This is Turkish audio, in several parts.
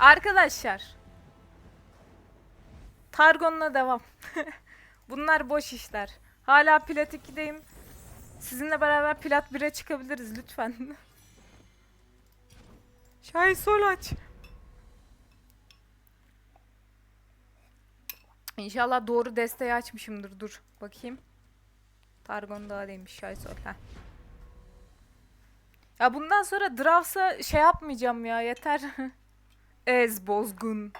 Arkadaşlar. Targon'la devam. Bunlar boş işler. Hala plat 2'deyim. Sizinle beraber plat 1'e çıkabiliriz lütfen. Şahin sol aç. İnşallah doğru desteği açmışımdır. Dur bakayım. Targon daha değilmiş. Şahin sol. Heh. Ya bundan sonra Dravs'a şey yapmayacağım ya yeter. Ez bozgun.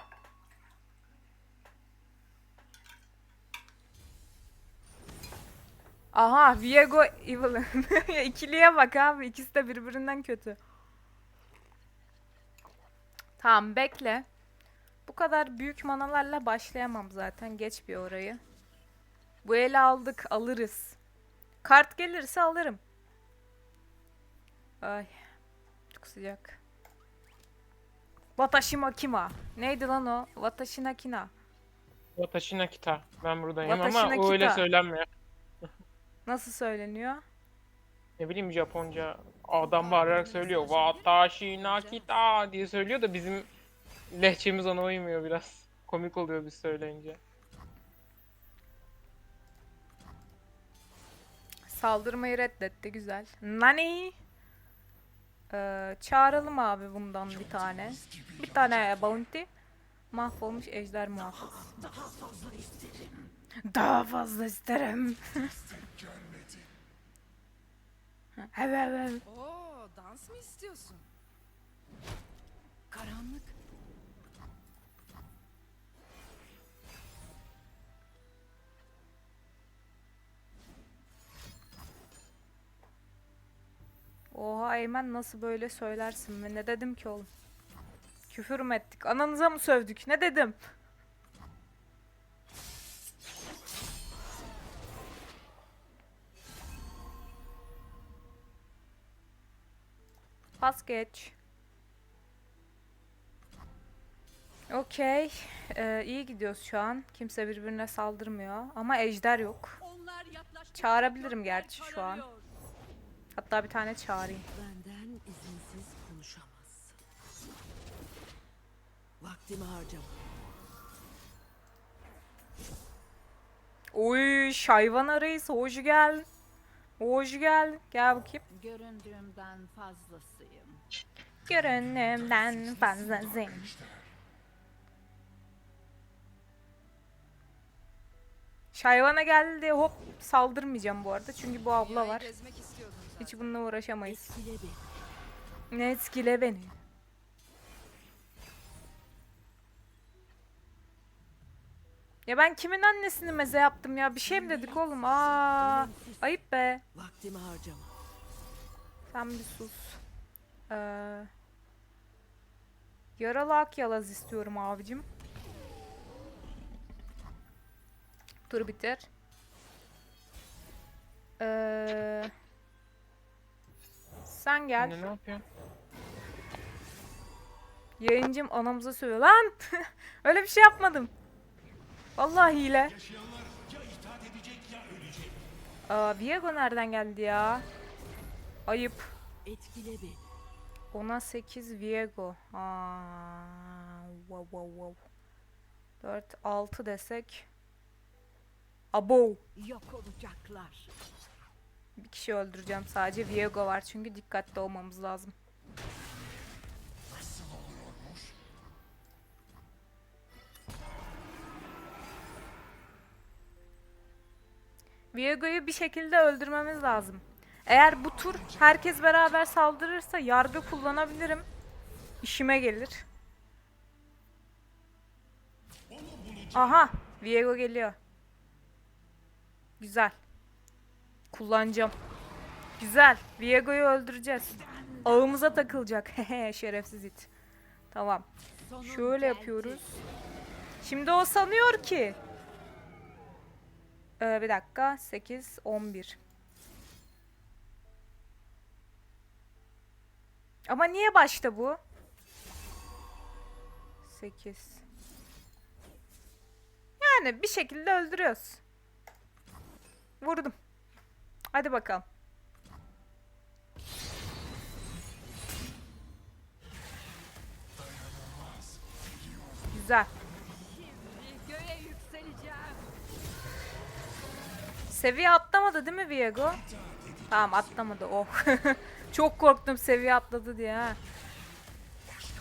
Aha Viego Evil. Ya İkiliye bak abi. İkisi de birbirinden kötü. Tamam bekle. Bu kadar büyük manalarla başlayamam zaten. Geç bir orayı. Bu eli aldık. Alırız. Kart gelirse alırım. Ay. Çok sıcak. Watashi makima. Neydi lan o? Watashi nakina. Watashi Nakita. Ben buradayım Watashi ama o öyle söylenmiyor. Nasıl söyleniyor? Ne bileyim Japonca adam bağırarak söylüyor. Watashi Nakita diye söylüyor da bizim lehçemiz ona uymuyor biraz. Komik oluyor biz söyleyince. Saldırmayı reddetti. Güzel. Nani? Ee, çağıralım abi bundan bir tane. Bir tane bounty. Mahvolmuş ejder muhafız. Daha fazla isterim. evet evet. Oo, dans mı istiyorsun? Karanlık. Oha Eymen nasıl böyle söylersin mi? Ne dedim ki oğlum? Küfür mü ettik? Ananıza mı sövdük? Ne dedim? Pas geç. Okey. Ee, iyi gidiyoruz şu an. Kimse birbirine saldırmıyor. Ama ejder yok. Çağırabilirim gerçi şu an. Hatta bir tane çağırayım. Benden izinsiz konuşamazsın. Vaktimi harcama. Oy Şayvan Reis hoş gel. Hoş gel. Gel bakayım. Göründüğümden fazlasıyım. Görünümden fazlasın. Şayvana geldi hop saldırmayacağım bu arada. Çünkü bu abla var. Hiç bununla uğraşamayız. Etkile beni. Ne etkile beni. Ya ben kimin annesini meze yaptım ya? Bir şey mi dedik oğlum? Aa, ayıp be. Vaktimi harcama. Sen bir sus. Ee, yaralı ak yalaz istiyorum abicim. Dur bitir. Ee, sen gel. Anne ne yapıyor? Yayıncım anamıza sövüyor. Lan! Öyle bir şey yapmadım. Vallahi hile. Aa, Viego nereden geldi ya? Ayıp. Etkile beni. Ona 8 Viego. Aa, wow wow wow. 4 6 desek. Abo. Yok olacaklar. Bir kişi öldüreceğim sadece. Viego var çünkü dikkatli olmamız lazım. Viego'yu bir şekilde öldürmemiz lazım. Eğer bu tur herkes beraber saldırırsa yargı kullanabilirim. İşime gelir. Aha, Viego geliyor. Güzel. Kullanacağım. Güzel. Viego'yu öldüreceğiz. Ağımıza takılacak. Şerefsiz it. Tamam. Şöyle yapıyoruz. Şimdi o sanıyor ki. Ee, bir dakika. 8, 11. Ama niye başta bu? 8. Yani bir şekilde öldürüyoruz. Vurdum. Hadi bakalım. Güzel. Seviye atlamadı değil mi Viego? Tamam atlamadı. Oh. Çok korktum seviye atladı diye ha.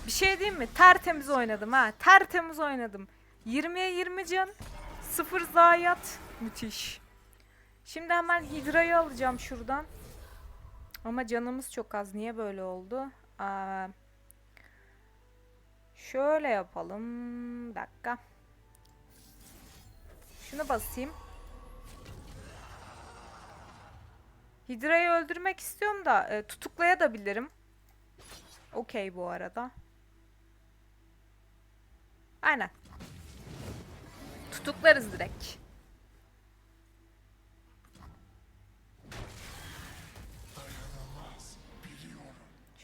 Bir şey diyeyim mi? Tertemiz oynadım ha. Tertemiz oynadım. 20'ye 20 can. 0 zayiat. Müthiş. Şimdi hemen Hidra'yı alacağım şuradan. Ama canımız çok az. Niye böyle oldu? Aa, şöyle yapalım. Bir dakika. Şunu basayım. Hidra'yı öldürmek istiyorum da e, tutuklayabilirim. Okey bu arada. Aynen. Tutuklarız direkt.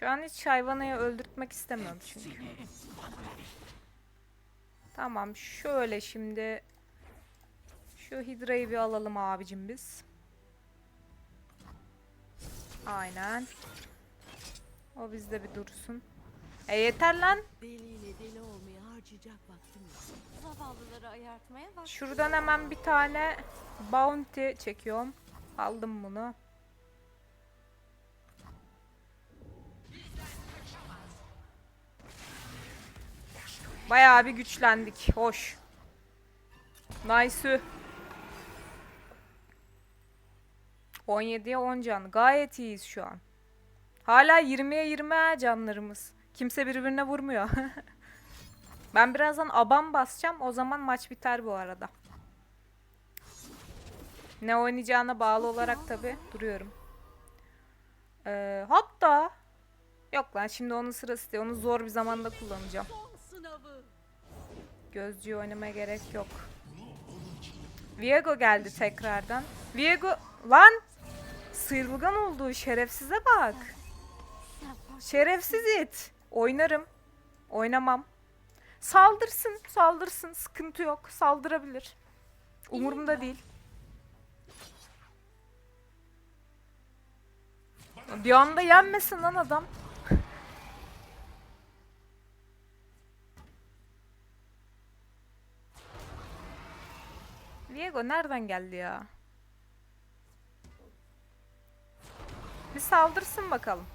Şu an hiç hayvanayı öldürtmek istemiyorum çünkü. Tamam şöyle şimdi şu hidrayı bir alalım abicim biz. Aynen. O bizde bir dursun. E yeter lan. Deliyle deli olmaya harcayacak vaktim yok. Zavallıları ayartmaya bak. Şuradan hemen bir tane bounty çekiyorum. Aldım bunu. Bayağı bir güçlendik. Hoş. Nice. 17'ye 10 can. Gayet iyiyiz şu an. Hala 20'ye 20 ha canlarımız. Kimse birbirine vurmuyor. ben birazdan aban basacağım. O zaman maç biter bu arada. Ne oynayacağına bağlı olarak tabi duruyorum. Ee, hatta yok lan şimdi onun sırası değil. Onu zor bir zamanda kullanacağım. Gözcüyü oynamaya gerek yok. Viego geldi tekrardan. Viego lan sıyrılgan oldu şerefsize bak. Şerefsiz it. Oynarım. Oynamam. Saldırsın, saldırsın. Sıkıntı yok. Saldırabilir. Umurumda değil. Bir anda yenmesin lan adam. Diego nereden geldi ya? Bir saldırsın bakalım.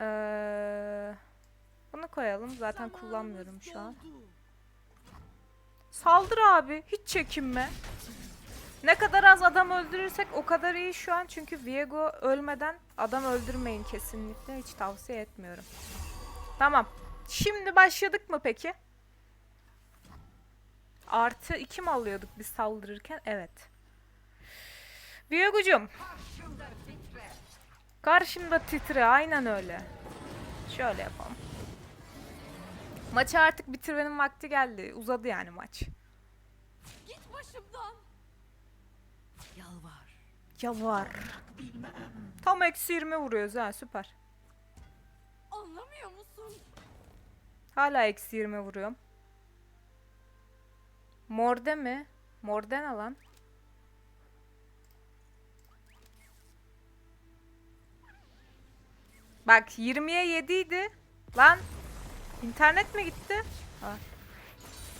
Ee, bunu koyalım. Zaten kullanmıyorum şu an. Saldır abi. Hiç çekinme. Ne kadar az adam öldürürsek o kadar iyi şu an. Çünkü Viego ölmeden adam öldürmeyin kesinlikle. Hiç tavsiye etmiyorum. Tamam. Şimdi başladık mı peki? Artı 2 mi alıyorduk biz saldırırken? Evet. Viego'cum. Karşımda titre. Aynen öyle. Şöyle yapalım. Maçı artık bitirmenin vakti geldi. Uzadı yani maç. Git başımdan. Yalvar. Ya var. Tam eksi 20 vuruyoruz ha süper. Anlamıyor musun? Hala eksi 20 vuruyorum. Morde mi? Morde ne lan? Bak 20'ye 7 idi. Lan internet mi gitti? Ha.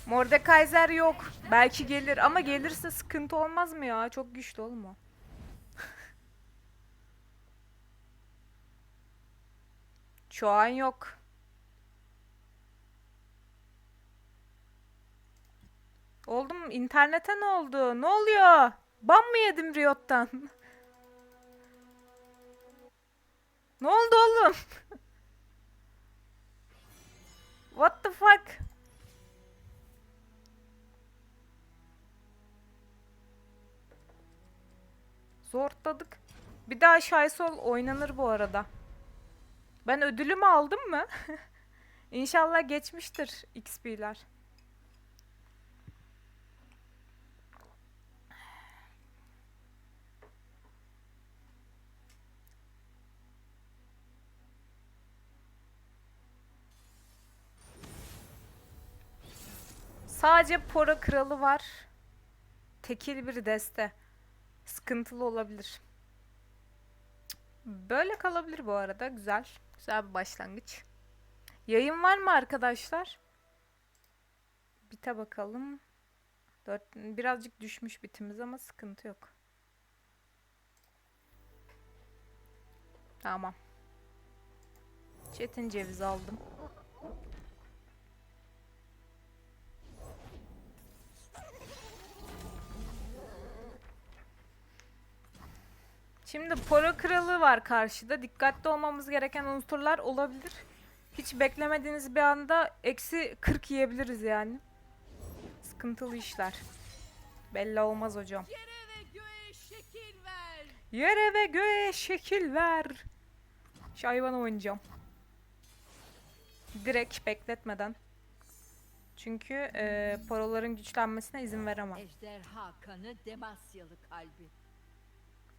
Mordekaiser yok. Belki gelir ama gelirse sıkıntı olmaz mı ya? Çok güçlü oğlum o. Şu an yok. Oldu mu? İnternete ne oldu? Ne oluyor? Ban mı yedim Riot'tan? ne oldu oğlum? What the fuck? Zorladık. Bir daha Şaysol oynanır bu arada. Ben ödülümü aldım mı? İnşallah geçmiştir XP'ler. Sadece Pora Kralı var. Tekil bir deste. Sıkıntılı olabilir. Böyle kalabilir bu arada. Güzel. Güzel bir başlangıç. Yayın var mı arkadaşlar? Bite bakalım. Dört, birazcık düşmüş bitimiz ama sıkıntı yok. Tamam. Çetin ceviz aldım. Şimdi poro kralı var karşıda. Dikkatli olmamız gereken unsurlar olabilir. Hiç beklemediğiniz bir anda eksi 40 yiyebiliriz yani. Sıkıntılı işler. Belli olmaz hocam. Yere ve göğe şekil ver. Yere ve göğe şekil ver. Şu hayvanı oynayacağım. Direkt bekletmeden. Çünkü e, poroların güçlenmesine izin veremem. Ejderha kanı Demasyalı kalbi.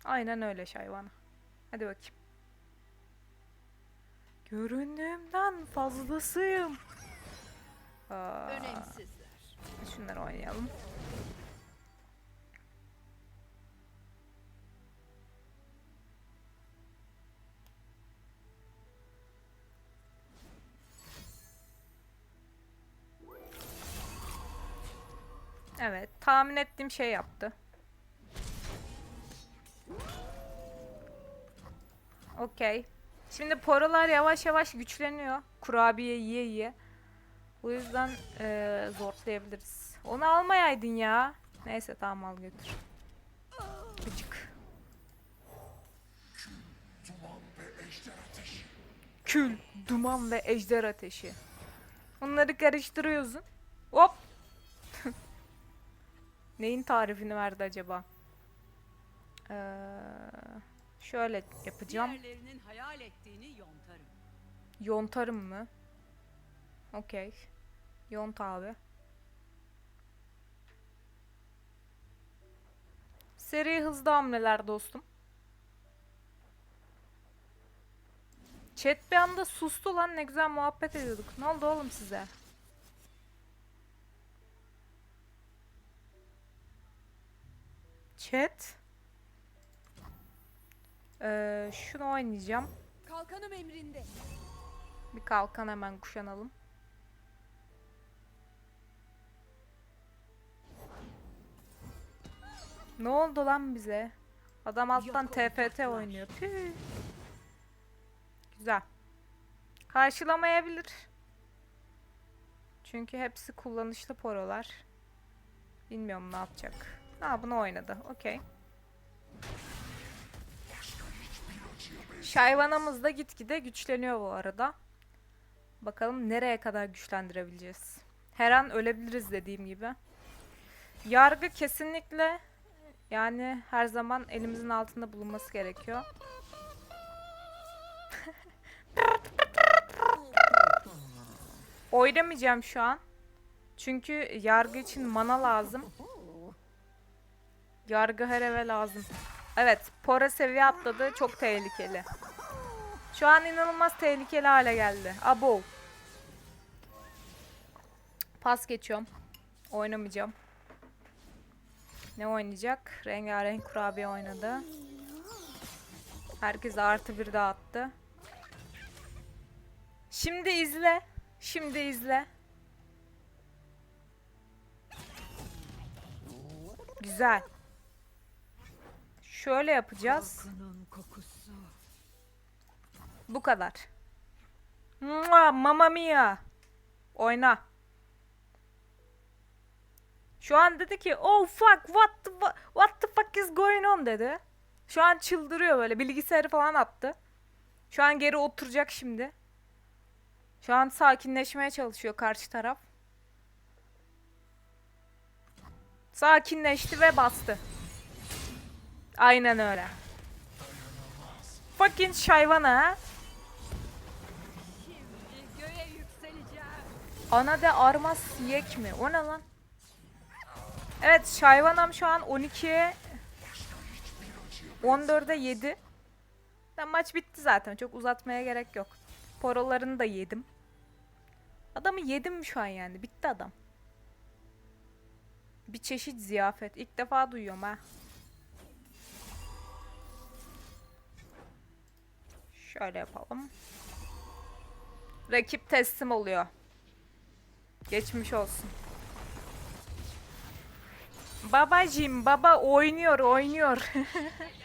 Aynen öyle şayvana. Hadi bakayım. Göründüğümden fazlasıyım. Aa, Önemsizler. şunları oynayalım. Evet, tahmin ettiğim şey yaptı. Okey. Şimdi porolar yavaş yavaş güçleniyor. Kurabiye yiye yiye. O yüzden eee zorlayabiliriz. Onu almayaydın ya. Neyse tamam al götür. Gıcık. Kül, duman ve ejder ateşi. Onları karıştırıyorsun. Hop. Neyin tarifini verdi acaba? Eee şöyle yapacağım. Diğerlerinin hayal ettiğini yontarım. Yontarım mı? Okey. Yont abi. Seri hızlı hamleler dostum. Chat bir anda sustu lan ne güzel muhabbet ediyorduk. Ne oldu oğlum size? Chat. Ee, şunu oynayacağım. Kalkanım emrinde. Bir kalkan hemen kuşanalım. Ne oldu lan bize? Adam alttan Yok olacaklar. oynuyor. Tüh. Güzel. Karşılamayabilir. Çünkü hepsi kullanışlı porolar. Bilmiyorum ne yapacak. Ha bunu oynadı. Okey. Şayvanamız da gitgide güçleniyor bu arada. Bakalım nereye kadar güçlendirebileceğiz. Her an ölebiliriz dediğim gibi. Yargı kesinlikle yani her zaman elimizin altında bulunması gerekiyor. Oynamayacağım şu an. Çünkü yargı için mana lazım. Yargı her eve lazım. Evet, Pora seviye atladı. Çok tehlikeli. Şu an inanılmaz tehlikeli hale geldi. Abo. Pas geçiyorum. Oynamayacağım. Ne oynayacak? Rengarenk kurabiye oynadı. Herkes artı bir dağıttı. Şimdi izle. Şimdi izle. Güzel. Şöyle yapacağız. Bu kadar. Mua, Mamma mia. Oyna. Şu an dedi ki oh fuck what the, what the fuck is going on dedi. Şu an çıldırıyor böyle bilgisayarı falan attı. Şu an geri oturacak şimdi. Şu an sakinleşmeye çalışıyor karşı taraf. Sakinleşti ve bastı. Aynen öyle. Fucking şayvana. Ana de armas yek mi? O ne lan? Evet Şayvanam şu an 12'ye 14'e 7. Ben maç bitti zaten. Çok uzatmaya gerek yok. Porolarını da yedim. Adamı yedim şu an yani. Bitti adam. Bir çeşit ziyafet. İlk defa duyuyorum ha. Şöyle yapalım. Rakip teslim oluyor. Geçmiş olsun. Babacım baba oynuyor oynuyor.